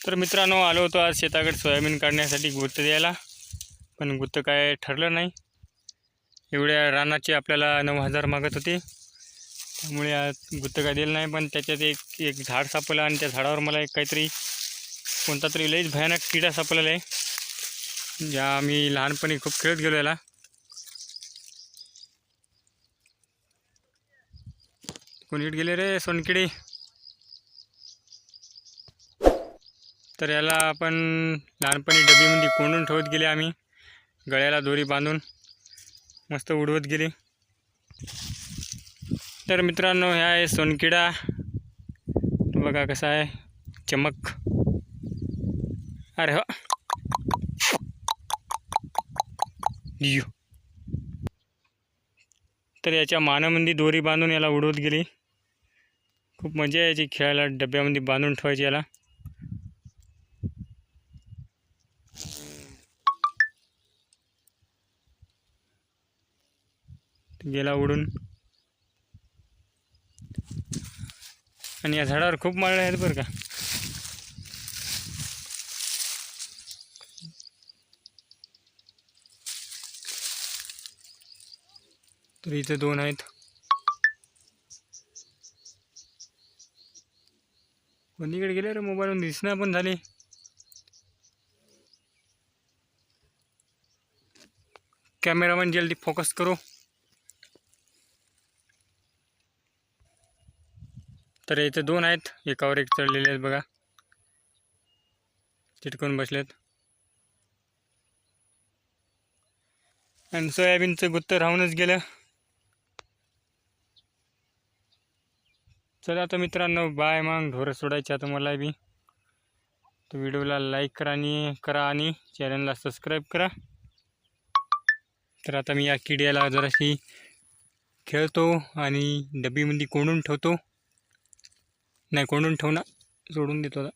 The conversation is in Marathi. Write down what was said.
तर मित्रांनो आलो होतो आज शेताकडे सोयाबीन काढण्यासाठी गुत्त द्यायला. पण गुत्त काय ठरलं नाही. एवढ्या रानाचे आपल्याला नऊ हजार मागत होते. त्यामुळे आज गुत्त काय दिलं नाही. पण त्याच्यात एक एक झाड सापडलं आणि त्या झाडावर मला एक काहीतरी कोणता तरी लईच भयानक किडा सापडलेला आहे. ज्या आम्ही लहानपणी खूप खेळत गेलो याला. कोणी गेले रे सोनकिडे? तर याला आपण लहानपणी डबीमध्ये कोंडून ठेवत गेले आम्ही. गळ्याला दोरी बांधून मस्त उडवत गेले. तर मित्रांनो ह्या आहे सोनकिडा. बघा कसा आहे. चमक. अरे हो. तर याच्या मानामध्ये दोरी बांधून याला उडवत गेली. खूप मजा यायची खेळायला डब्यामध्ये बांधून ठेवायची याला. गेला उडून. आणि या झाडावर खूप माळ्या आहेत बरं का. तर इथे दोन आहेत. कोणीकडे गेले रे? मोबाईलवरून दिसणं पण झाले. कॅमेरामॅन जल्दी फोकस करू. तर इथे दोन आहेत. एकावर एक चढलेले आहेत बघा. चिटकून बसलेत. आणि सोयाबीनचं गुत्त राहूनच गेलं. चला आता मित्रांनो बाय मग. ढोरं सोडायचे आता मला बी. तर व्हिडिओला लाईक करा आणि करा आणि चॅनलला सबस्क्राईब करा. तर आता मी या किड्याला जराशी खेळतो आणि डबीमध्ये कोंडून ठेवतो. नाही कोंडून ठेवणार सोडून देतो आता.